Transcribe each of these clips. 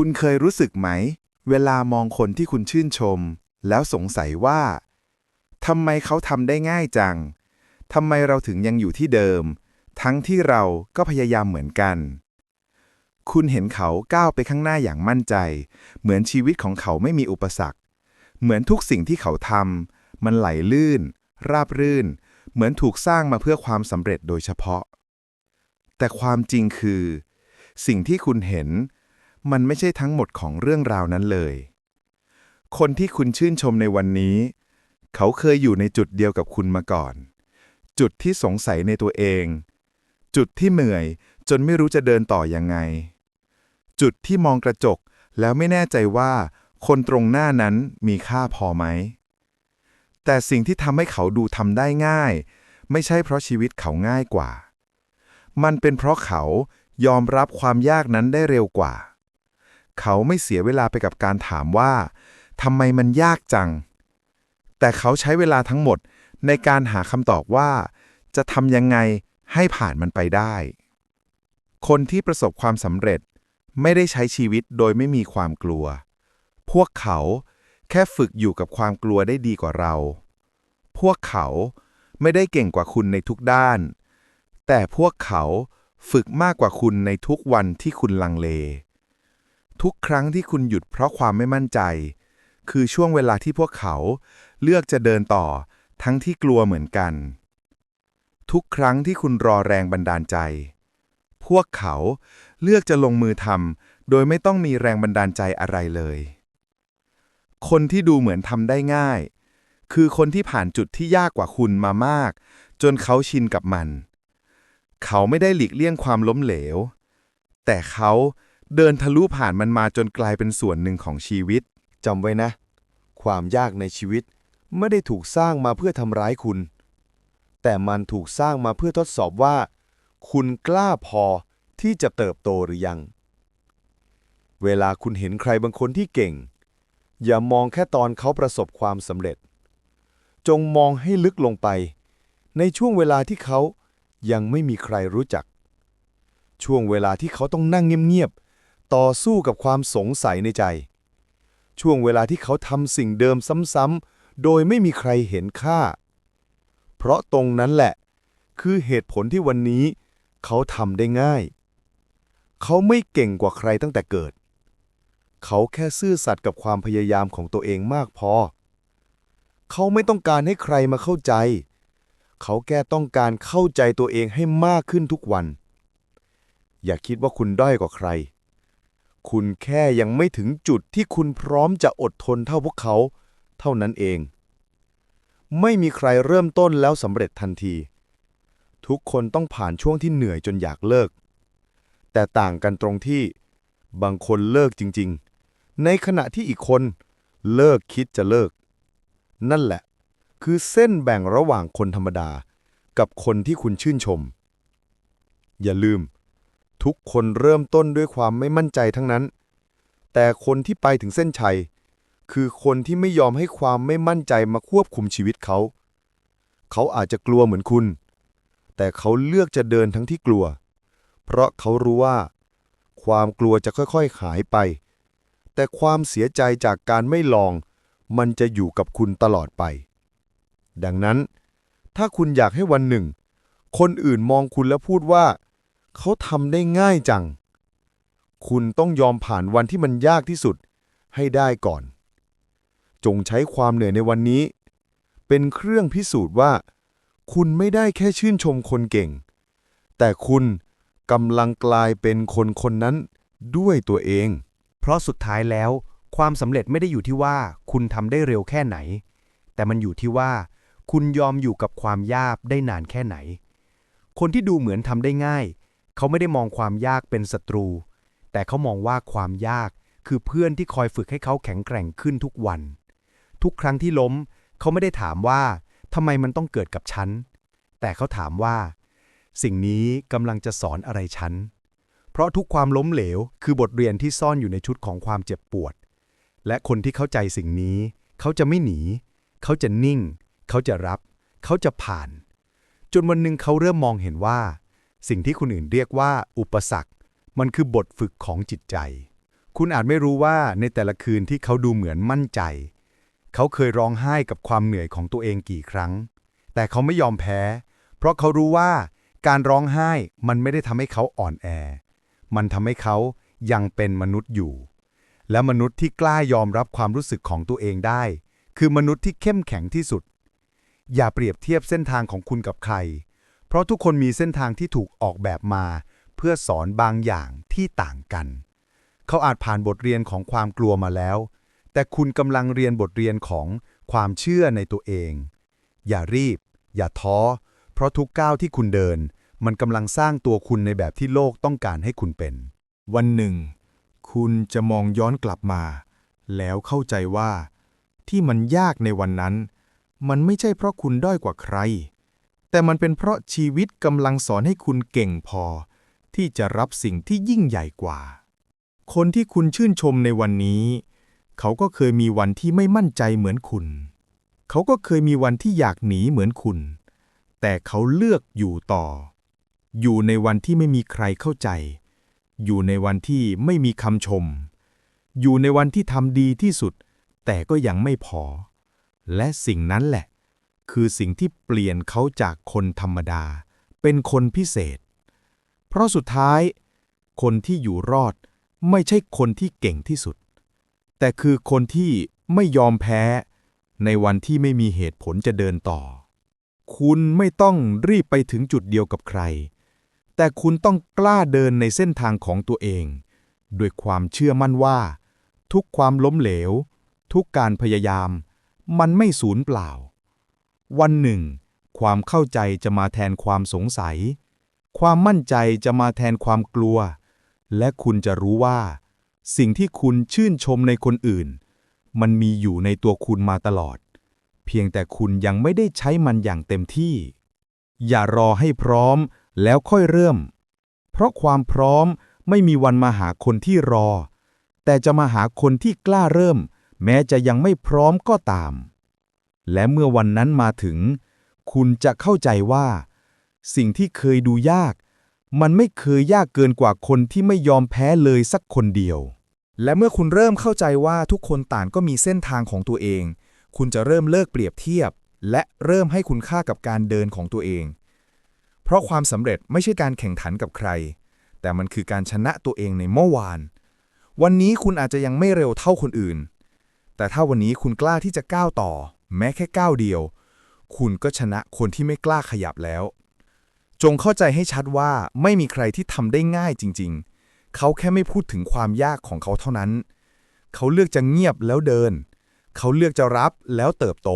คุณเคยรู้สึกไหม เวลามองคนที่คุณชื่นชม แล้วสงสัยว่าทำไมเขาทำได้ง่ายจังทำไมเราถึงยังอยู่ที่เดิม ทั้งที่เราก็พยายามเหมือนกัน คุณเห็นเขาก้าวไปข้างหน้าอย่างมั่นใจ เหมือนชีวิตของเขาไม่มีอุปสรรค เหมือนทุกสิ่งที่เขาทำมันไหลลื่น ราบรื่น เหมือนถูกสร้างมาเพื่อความสำเร็จโดยเฉพาะ แต่ความจริงคือ สิ่งที่คุณเห็น มันไม่ใช่ทั้งหมดของเรื่องราวนั้นเลย คนที่คุณชื่นชมในวันนี้ เขาเคยอยู่ในจุดเดียวกับคุณมาก่อน จุดที่สงสัยในตัวเอง จุดที่เหนื่อยจนไม่รู้จะเดินต่อยังไง จุดที่มองกระจกแล้วไม่แน่ใจว่า คนตรงหน้านั้นมีค่าพอไหม แต่สิ่งที่ทำให้เขาดูทำได้ง่าย ไม่ใช่เพราะชีวิตเขาง่ายกว่า มันเป็นเพราะเขายอมรับความยากนั้นได้เร็วกว่า เขาไม่เสียเวลาไปกับการถามว่าทำไมมันยากจัง แต่เขาใช้เวลาทั้งหมดในการหาคำตอบว่า จะทำยังไงให้ผ่านมันไปได้ คนที่ประสบความสำเร็จไม่ได้ใช้ชีวิตโดยไม่มีความกลัว พวกเขาแค่ฝึกอยู่กับความกลัวได้ดีกว่าเรา พวกเขาไม่ได้เก่งกว่าคุณในทุกด้าน แต่พวกเขาฝึกมากกว่าคุณในทุกวันที่คุณลังเล ทุกครั้งที่คุณหยุดเพราะความไม่มั่นใจ คือช่วงเวลาที่พวกเขาเลือกจะเดินต่อ ทั้งที่กลัวเหมือนกัน ทุกครั้งที่คุณรอแรงบันดาลใจ พวกเขาเลือกจะลงมือทำโดยไม่ต้องมีแรงบันดาลใจอะไรเลย คนที่ดูเหมือนทำได้ง่าย คือคนที่ผ่านจุดที่ยากกว่าคุณมามาก จนเขาชินกับมัน เขาไม่ได้หลีกเลี่ยงความล้มเหลว แต่เขา เดินทะลุผ่านมันมาจนกลายเป็นส่วนหนึ่งของชีวิต จำไว้นะ ความยากในชีวิตไม่ได้ถูกสร้างมาเพื่อทำร้ายคุณ แต่มันถูกสร้างมาเพื่อทดสอบว่า คุณกล้าพอที่จะเติบโตหรือยัง เวลาคุณเห็นใครบางคนที่เก่ง อย่ามองแค่ตอนเขาประสบความสำเร็จ จงมองให้ลึกลงไป ในช่วงเวลาที่เขายังไม่มีใครรู้จัก ช่วงเวลาที่เขาต้องนั่งเงียบๆ ต่อสู้กับความสงสัยในใจ ช่วงเวลาที่เขาทำสิ่งเดิมซ้ำๆ โดยไม่มีใครเห็นค่า เพราะตรงนั้นแหละ คือเหตุผลที่วันนี้ เขาทำได้ง่าย เขาไม่เก่งกว่าใครตั้งแต่เกิด เขาแค่ซื่อสัตย์กับความพยายามของตัวเองมากพอ เขาไม่ต้องการให้ใครมาเข้าใจ เขาแค่ต้องการเข้าใจตัวเองให้มากขึ้นทุกวัน อย่าคิดว่าคุณด้อยกว่าใคร คุณแค่ยังไม่ถึงจุดที่คุณพร้อมจะอดทนเท่าพวกเขา เท่านั้นเอง ไม่มีใครเริ่มต้นแล้วสำเร็จทันที ทุกคนต้องผ่านช่วงที่เหนื่อยจนอยากเลิก แต่ต่างกันตรงที่ บางคนเลิกจริง ๆ ในขณะที่อีกคนเลิกคิดจะเลิก นั่นแหละ คือเส้นแบ่งระหว่างคนธรรมดา กับคนที่คุณชื่นชม อย่าลืม ทุกคนเริ่มต้นด้วยความไม่มั่นใจทั้งนั้น แต่คนที่ไปถึงเส้นชัย คือคนที่ไม่ยอมให้ความไม่มั่นใจมาควบคุมชีวิตเขา เขาอาจจะกลัวเหมือนคุณ แต่เขาเลือกจะเดินทั้งที่กลัว เพราะเขารู้ว่า ความกลัวจะค่อยๆหายไป แต่ความเสียใจจากการไม่ลอง มันจะอยู่กับคุณตลอดไป ดังนั้น ถ้าคุณอยากให้วันหนึ่ง คนอื่นมองคุณแล้วพูดว่า เขาทำได้ง่ายจัง คุณต้องยอมผ่านวันที่มันยากที่สุดให้ได้ก่อน จงใช้ความเหนื่อยในวันนี้ เป็นเครื่องพิสูจน์ว่า คุณไม่ได้แค่ชื่นชมคนเก่ง แต่คุณกำลังกลายเป็นคนคนนั้นด้วยตัวเอง เพราะสุดท้ายแล้ว ความสำเร็จไม่ได้อยู่ที่ว่า คุณทำได้เร็วแค่ไหน แต่มันอยู่ที่ว่า คุณยอมอยู่กับความยากได้นานแค่ไหน คนที่ดูเหมือนทำได้ง่าย เขาไม่ได้มองความยากเป็นศัตรู แต่เขามองว่าความยากคือเพื่อนที่คอยฝึกให้เขาแข็งแกร่งขึ้นทุกวัน ทุกครั้งที่ล้ม เขาไม่ได้ถามว่าทำไมมันต้องเกิดกับฉัน แต่เขาถามว่า สิ่งนี้กำลังจะสอนอะไรฉัน เพราะทุกความล้มเหลว คือบทเรียนที่ซ่อนอยู่ในชุดของความเจ็บปวด และคนที่เข้าใจสิ่งนี้ เขาจะไม่หนี เขาจะนิ่ง เขาจะรับ เขาจะผ่าน จนวันหนึ่งเขาเริ่มมองเห็นว่า สิ่งที่คนอื่นเรียกว่า อุปสรรค มันคือบทฝึกของจิตใจ คุณอาจไม่รู้ว่าในแต่ละคืนที่เขาดูเหมือนมั่นใจ เขาเคยร้องไห้กับความเหนื่อยของตัวเองกี่ครั้ง แต่เขาไม่ยอมแพ้ เพราะเขารู้ว่าการร้องไห้มันไม่ได้ทำให้เขาอ่อนแอ มันทำให้เขายังเป็นมนุษย์อยู่ และมนุษย์ที่กล้ายอมรับความรู้สึกของตัวเองได้ คือมนุษย์ที่เข้มแข็งที่สุด อย่าเปรียบเทียบเส้นทางของคุณกับใคร เพราะทุกคนมีเส้นทางที่ถูกออกแบบมา เพื่อสอนบางอย่างที่ต่างกัน เขาอาจผ่านบทเรียนของความกลัวมาแล้ว แต่คุณกำลังเรียนบทเรียนของความเชื่อในตัวเอง อย่ารีบ อย่าท้อ เพราะทุกก้าวที่คุณเดิน มันกำลังสร้างตัวคุณในแบบที่โลกต้องการให้คุณเป็น วันหนึ่ง คุณจะมองย้อนกลับมา แล้วเข้าใจว่า ที่มันยากในวันนั้น มันไม่ใช่เพราะคุณด้อยกว่าใคร แต่มันเป็นเพราะชีวิตกำลังสอนให้คุณเก่งพอ ที่จะรับสิ่งที่ยิ่งใหญ่กว่า คนที่คุณชื่นชมในวันนี้ เขาก็เคยมีวันที่ไม่มั่นใจเหมือนคุณ เขาก็เคยมีวันที่อยากหนีเหมือนคุณ แต่เขาเลือกอยู่ต่อ อยู่ในวันที่ไม่มีใครเข้าใจ อยู่ในวันที่ไม่มีคำชม อยู่ในวันที่ทำดีที่สุด แต่ก็ยังไม่พอ และสิ่งนั้นแหละ คือสิ่งที่เปลี่ยนเขาจากคนธรรมดา เป็นคนพิเศษ เพราะสุดท้าย คนที่อยู่รอดไม่ใช่คนที่เก่งที่สุด แต่คือคนที่ไม่ยอมแพ้ ในวันที่ไม่มีเหตุผลจะเดินต่อ คุณไม่ต้องรีบไปถึงจุดเดียวกับใคร แต่คุณต้องกล้าเดินในเส้นทางของตัวเอง ด้วยความเชื่อมั่นว่า ทุกความล้มเหลว ทุกการพยายาม มันไม่สูญเปล่า วันหนึ่ง ความเข้าใจจะมาแทนความสงสัย ความมั่นใจจะมาแทนความกลัว และคุณจะรู้ว่า สิ่งที่คุณชื่นชมในคนอื่น มันมีอยู่ในตัวคุณมาตลอด เพียงแต่คุณยังไม่ได้ใช้มันอย่างเต็มที่ อย่ารอให้พร้อมแล้วค่อยเริ่ม เพราะความพร้อมไม่มีวันมาหาคนที่รอ แต่จะมาหาคนที่กล้าเริ่ม แม้จะยังไม่พร้อมก็ตาม และเมื่อวันนั้นมาถึง คุณจะเข้าใจว่า สิ่งที่เคยดูยาก มันไม่เคยยากเกินกว่าคนที่ไม่ยอมแพ้เลยสักคนเดียว และเมื่อคุณเริ่มเข้าใจว่าทุกคนต่างก็มีเส้นทางของตัวเอง คุณจะเริ่มเลิกเปรียบเทียบ และเริ่มให้คุณค่ากับการเดินของตัวเอง เพราะความสำเร็จไม่ใช่การแข่งขันกับใคร แต่มันคือการชนะตัวเองในเมื่อวาน วันนี้คุณอาจจะยังไม่เร็วเท่าคนอื่น แต่ถ้าวันนี้คุณกล้าที่จะก้าวต่อ แม้แค่ก้าวเดียว คุณก็ชนะคนที่ไม่กล้าขยับแล้ว จงเข้าใจให้ชัดว่าไม่มีใครที่ทำได้ง่ายจริง ๆ เขาแค่ไม่พูดถึงความยากของเขาเท่านั้น เขาเลือกจะเงียบแล้วเดิน เขาเลือกจะรับแล้วเติบโต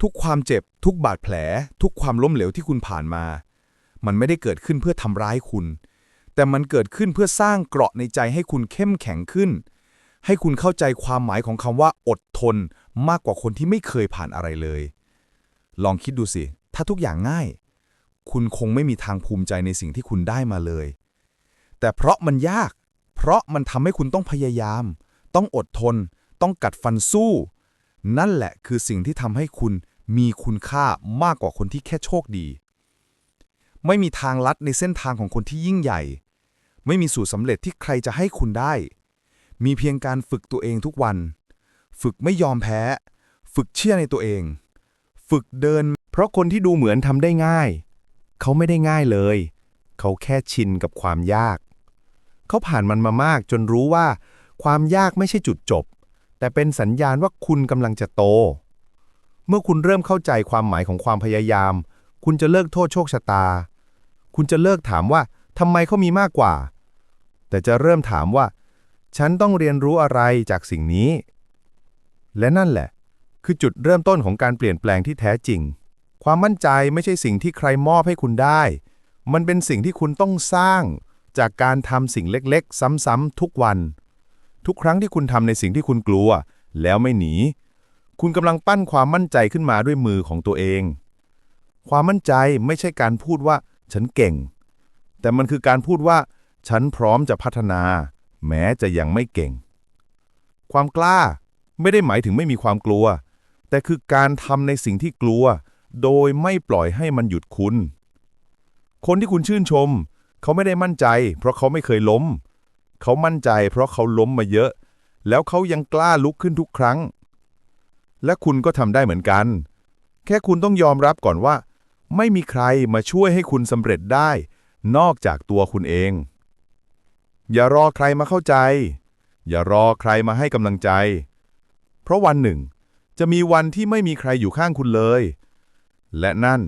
ทุกความเจ็บ ทุกบาดแผล ทุกความล้มเหลวที่คุณผ่านมา มันไม่ได้เกิดขึ้นเพื่อทำร้ายคุณ แต่มันเกิดขึ้นเพื่อสร้างเกราะในใจให้คุณเข้มแข็งขึ้นให้คุณเข้าใจความหมายของคำว่าอดทน มากกว่าคนที่ไม่เคยผ่านอะไรเลย ลองคิดดูสิ ถ้าทุกอย่างง่าย คุณคงไม่มีทางภูมิใจในสิ่งที่คุณได้มาเลย แต่เพราะมันยาก เพราะมันทำให้คุณต้องพยายาม ต้องอดทน ต้องกัดฟันสู้ นั่นแหละคือสิ่งที่ทำให้คุณมีคุณค่ามากกว่าคนที่แค่โชคดี ไม่มีทางลัดในเส้นทางของคนที่ยิ่งใหญ่ ไม่มีสูตรสำเร็จที่ใครจะให้คุณได้ มีเพียงการฝึกตัวเองทุกวัน ฝึกไม่ยอมแพ้ ฝึกเชื่อในตัวเอง ฝึกเดิน เพราะคนที่ดูเหมือนทำได้ง่าย เขาไม่ได้ง่ายเลย เขาแค่ชินกับความยาก เขาผ่านมันมามากจนรู้ว่า ความยากไม่ใช่จุดจบ แต่เป็นสัญญาณว่าคุณกำลังจะโต เมื่อคุณเริ่มเข้าใจความหมายของความพยายาม คุณจะเลิกโทษโชคชะตา คุณจะเลิกถามว่าทำไมเขามีมากกว่า แต่จะเริ่มถามว่า ฉันต้องเรียนรู้อะไรจากสิ่งนี้ และนั่นแหละ คือจุดเริ่มต้นของการเปลี่ยนแปลงที่แท้จริง ความมั่นใจไม่ใช่สิ่งที่ใครมอบให้คุณได้ มันเป็นสิ่งที่คุณต้องสร้าง จากการทำสิ่งเล็กๆ ซ้ำๆทุกวัน ทุกครั้งที่คุณทำในสิ่งที่คุณกลัว แล้วไม่หนี คุณกำลังปั้นความมั่นใจขึ้นมาด้วยมือของตัวเอง ความมั่นใจไม่ใช่การพูดว่า ฉันเก่ง แต่มันคือการพูดว่า ฉันพร้อมจะพัฒนา แม้จะยังไม่เก่ง ความกล้า ไม่ได้หมายถึงไม่มีความกลัว แต่คือการทำในสิ่งที่กลัว โดยไม่ปล่อยให้มันหยุดคุณ คนที่คุณชื่นชม เขาไม่ได้มั่นใจ เพราะเขาไม่เคยล้ม เขามั่นใจ เพราะเขาล้มมาเยอะ แล้วเขายังกล้าลุกขึ้นทุกครั้ง และคุณก็ทำได้เหมือนกัน แค่คุณต้องยอมรับก่อนว่า ไม่มีใครมาช่วยให้คุณสำเร็จได้ นอกจากตัวคุณเอง อย่ารอใครมาเข้าใจ อย่ารอใครมาให้กำลังใจ เพราะวันหนึ่ง จะมีวันที่ไม่มีใครอยู่ข้างคุณเลย และนั่น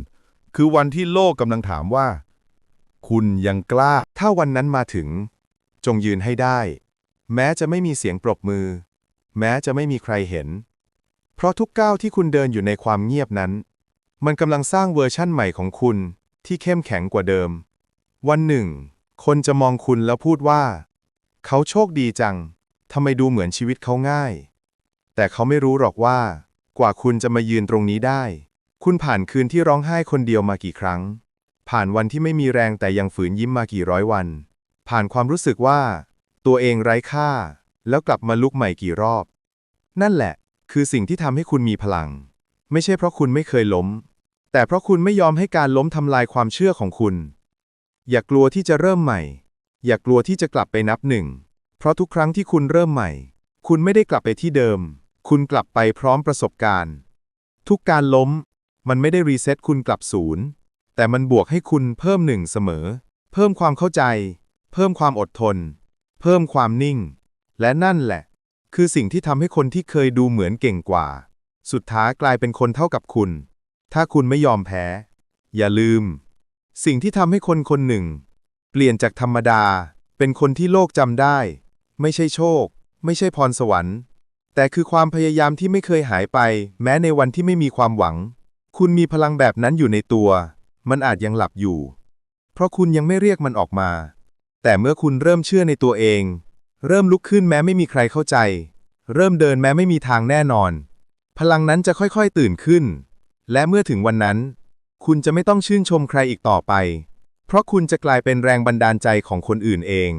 คือวันที่โลกกำลังถามว่า คุณยังกล้า ถ้าวันนั้นมาถึง จงยืนให้ได้ แม้จะไม่มีเสียงปรบมือ แม้จะไม่มีใครเห็น เพราะทุกก้าวที่คุณเดินอยู่ในความเงียบนั้น มันกำลังสร้างเวอร์ชั่นใหม่ของคุณที่เข้มแข็งกว่าเดิม วันหนึ่ง คนจะมองคุณแล้วพูดว่า เขาโชคดีจัง ทำไมดูเหมือนชีวิตเขาง่าย แต่เขาไม่รู้หรอกว่า กว่าคุณจะมายืนตรงนี้ได้ คุณผ่านคืนที่ร้องไห้คนเดียวมากี่ครั้ง ผ่านวันที่ไม่มีแรงแต่ยังฝืนยิ้มมากี่ร้อยวัน ผ่านความรู้สึกว่า ตัวเองไร้ค่า แล้วกลับมาลุกใหม่กี่รอบ นั่นแหละ คือสิ่งที่ทำให้คุณมีพลัง ไม่ใช่เพราะคุณไม่เคยล้ม แต่เพราะคุณไม่ยอมให้การล้มทำลายความเชื่อของคุณ อย่ากลัวที่จะเริ่มใหม่ อย่ากลัวที่จะกลับไปนับหนึ่ง เพราะทุกครั้งที่คุณเริ่มใหม่ คุณไม่ได้กลับไปที่เดิม คุณกลับไปพร้อมประสบการณ์ ทุกการล้ม มันไม่ได้รีเซ็ตคุณกลับศูนย์ แต่มันบวกให้คุณเพิ่มหนึ่งเสมอ เพิ่มความเข้าใจ เพิ่มความอดทน เพิ่มความนิ่ง และนั่นแหละ คือสิ่งที่ทำให้คนที่เคยดูเหมือนเก่งกว่า สุดท้ายกลายเป็นคนเท่ากับคุณ ถ้าคุณไม่ยอมแพ้ อย่าลืม สิ่งที่ทำให้คนคนหนึ่ง เปลี่ยนจากธรรมดา เป็นคนที่โลกจำได้ ไม่ใช่โชค ไม่ใช่พรสวรรค์ แต่คือความพยายามที่ไม่เคยหายไป แม้ในวันที่ไม่มีความหวัง คุณมีพลังแบบนั้นอยู่ในตัว มันอาจยังหลับอยู่ เพราะคุณยังไม่เรียกมันออกมา แต่เมื่อคุณเริ่มเชื่อในตัวเอง เริ่มลุกขึ้นแม้ไม่มีใครเข้าใจ เริ่มเดินแม้ไม่มีทางแน่นอน พลังนั้นจะค่อยๆตื่นขึ้น และเมื่อถึงวันนั้น คุณจะไม่ต้องชื่นชมใครอีกต่อไป เพราะคุณจะกลายเป็นแรงบันดาลใจของคนอื่นเอง